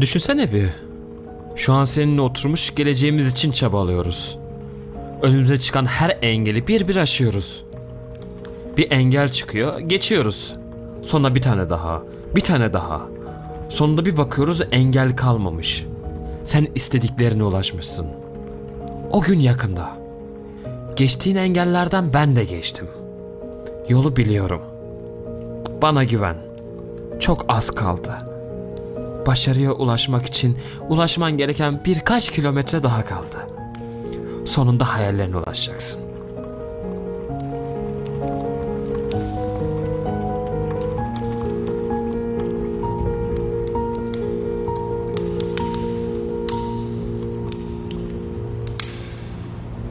Düşünsene bir. Şu an seninle oturmuş geleceğimiz için çabalıyoruz. Önümüze çıkan her engeli bir bir aşıyoruz. Bir engel çıkıyor, geçiyoruz. Sonra bir tane daha, bir tane daha. Sonunda bir bakıyoruz engel kalmamış. Sen istediklerine ulaşmışsın. O gün yakında. Geçtiğin engellerden ben de geçtim. Yolu biliyorum. Bana güven. Çok az kaldı. Başarıya ulaşmak için ulaşman gereken birkaç kilometre daha kaldı. Sonunda hayallerine ulaşacaksın.